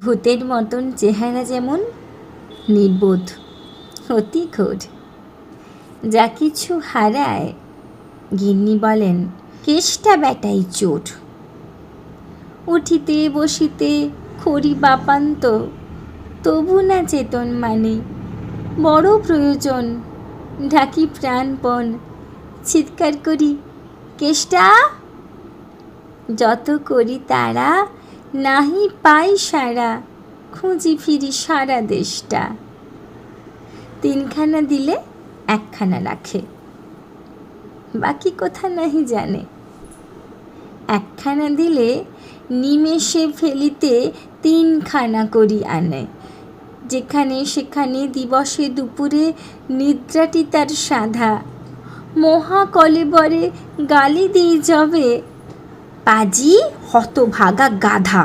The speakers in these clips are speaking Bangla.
ভূতের মতন চেহারা যেমন নির্বোধ, অতি ঘোর যা কিছু হারায়, গিন্নি বলেন, কেষ্টা বেটাই চোট উঠিতে বসিতে খড়ি বাপান্ত, তবু না চেতন মানে বড় প্রয়োজন, ঢাকি প্রাণপণ, চিৎকার করি, কেষ্টা! যত করি তারা নাহি পাই সারা, খুঁজি ফিরি সারা দেশটা। তিনখানা দিলে একখানা রাখে। বাকি কোথা নাহি জানে। একখানা দিলে নিমেষে ফেলিতে তিনখানা করি আনে। যেখানে সেখানে দিবসে দুপুরে নিদ্রাটি তার সাধা। মহা কলেবরে গালি দিয়ে যাবে পাজি হতভাগা গাধা।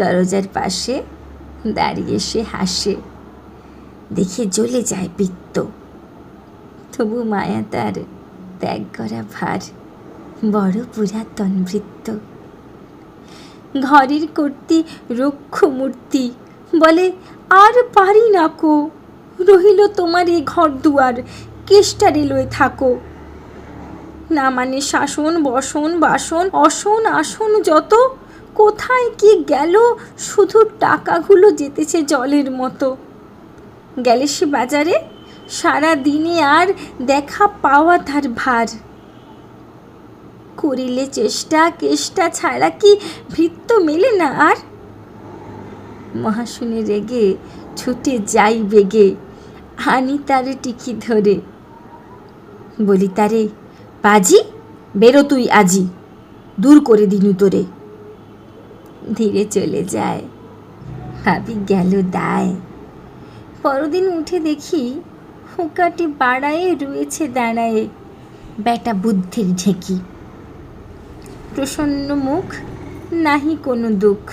দরজার পাশে দাঁড়িয়ে সে হাসে, দেখে জ্বলে যায় পিত্ত। তবু মায়া তার ত্যাগ করা ভার, বড় পুরাতন বৃত্ত ঘরের কর্তি রক্ষ মূর্তি বলে, আর পারি না কো, রহিল তোমার এ ঘর দুয়ার কেষ্টা রেলওয়ে থাকো। না মানে শাসন, বসন, বাসন, অসন, আসন যত, কোথায় কি গেল? শুধু টাকাগুলো যেতেছে জলের মতো। গেলে সে বাজারে? সারা দিনে আর দেখা পাওয়া তার ভার। করিলে চেষ্টা, কেষ্টা ছাড়া কি ভৃত্য মেলে না আর? মহাশুনে রেগে ছুটে যাই বেগে। আনি তারে টিকি ধরে। বলি, তারে পাজি, বেরো তুই আজি, দূর করে দিনু তোরে। ধীরে চলে যায়। ভাবি গেল দায়। পরদিন উঠে দেখি হুকাটি বাড়ায়ে রয়েছে দাঁড়ায়ে বেটা বুদ্ধির ঢেকি। প্রসন্ন মুখ, নাহি কোনো দুঃখ,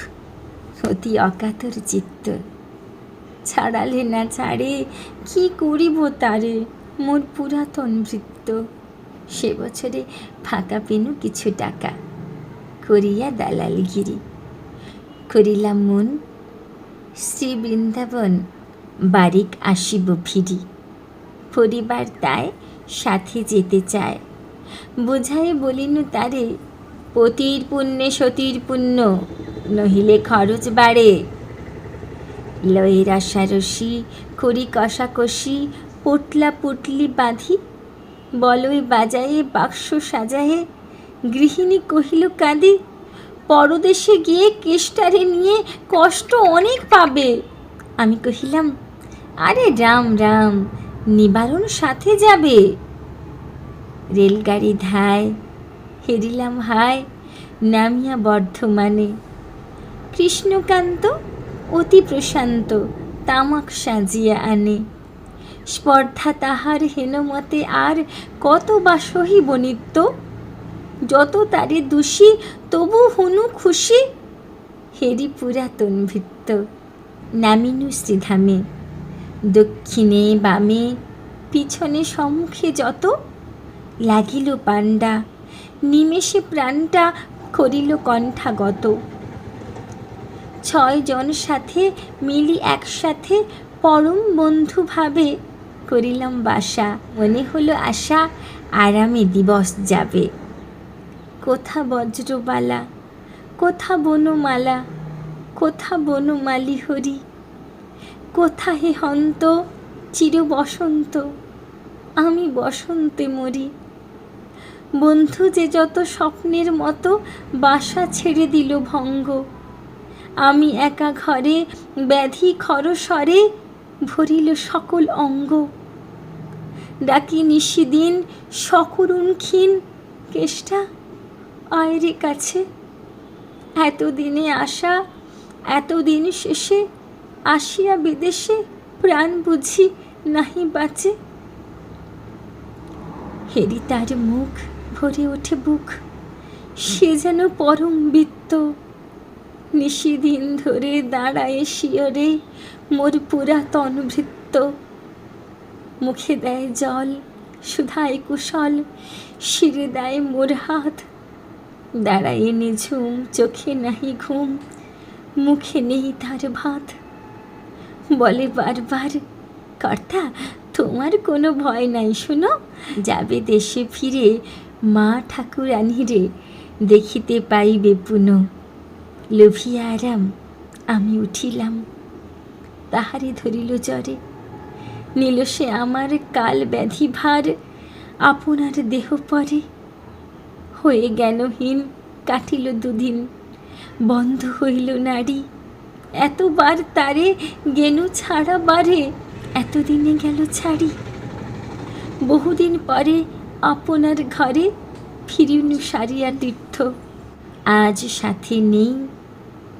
অতি অকাতর চিত্ত। ছাড়ালে না ছাড়ে, কি করিব তারে, মোর পুরাতন বৃত্ত সে বছরে ফাঁকা পেনু কিছু টাকা। করিয়া দালালগিরি। করিলাম মন শ্রী বৃন্দাবন বারিক আসিব ফিরি। পরিবার তাই সাথে যেতে চায়। বোঝাই বলিনু তারে, পতির পুণ্যে সতীর পুণ্য, নহিলে খরচ বাড়ে। লয়ের আশারসি করি কষাকষি পোটলা পুটলি বাঁধি বলই বাজায়ে, বাক্স সাজায়ে, গৃহিণী কহিল, কাঁদি, পরদেশে গিয়ে কেষ্টারে নিয়ে কষ্ট অনেক পাবে। আমি কহিলাম, আরে রাম রাম, নিবারণ সাথে যাবে। রেলগাড়ি ধায়, হেরিলাম হায়, নামিয়া বর্ধমানে। কৃষ্ণকান্ত অতি প্রশান্ত, তামাক সাজিয়া আনে। স্পর্ধা তাহার হেনমতে আর কত বা সহিব নিত্য? যত তারে দোষী, তবু হনু খুশি? হেরি পুরাতন ভিত্ত নামিনু শ্রীধামে। দক্ষিণে বামে, পিছনে সম্মুখে যত? লাগিল পাণ্ডা, নিমেষে প্রাণটা করিল কণ্ঠাগত। ছয় জন সাথে মিলি একসাথে পরম বন্ধু ভাবে করিলাম বাসা, মনে হলো আশা, আরামে দিবস যাবে। কোথা বজ্রবালা, কোথা বনমালা, কোথা বনমালি হরি, কোথা হে হন্ত, চির বসন্ত, আমি বসন্তে মরি। বন্ধু যে যত স্বপ্নের মতো বাসা ছেড়ে দিল ভঙ্গ, আমি একা ঘরে ব্যাধি খরস্বরে ভরিল সকল অঙ্গ। ডাকি নিশিদিন সকরুণ ক্ষীণ কেষ্টা, আয়রে কাছে। এতদিনে আসা, এতদিন শেষে আসিয়া বিদেশে প্রাণ বুঝি নাহি বাঁচে। হেরি তার মুখ ভরে ওঠে বুক, সে যেন পরম বৃত্ত। নিশিদিন ধরে দাঁড়ায় শিয়রে, মোর পুরাতন ভৃত্য। মুখে দেয় জল সুধায় কুশল, শিরে দেয় মোর হাত। দাঁড়ায় নিঝুম, চোখে নাহি ঘুম, মুখে নেই তার ভাত। বলে বারবার, কর্তা, তোমার কোনো ভয় নাই, শুনো। যাবে দেশে ফিরে, মা ঠাকুরানীরে দেখিতে পাইবে পুনঃ। লোভিয়া আরাম, আমি উঠিলাম। তাহারে ধরিল জ্বরে। নিল সে আমার কাল ব্যাধি ভার। আপনার দেহ পরে হয়ে জ্ঞানহীন কাটিল দুদিন। বন্ধ হইল নারী। এতবার তারে গেনু ছাড়া বারে এতদিনে গেল ছাড়ি। বহুদিন পরে আপনার ঘরে ফিরিনু সারিয়া তীর্থ। আজ সাথে নেই,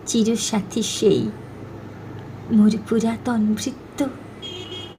চিরসাথী সেই। মোর পুরাতন ভৃত্য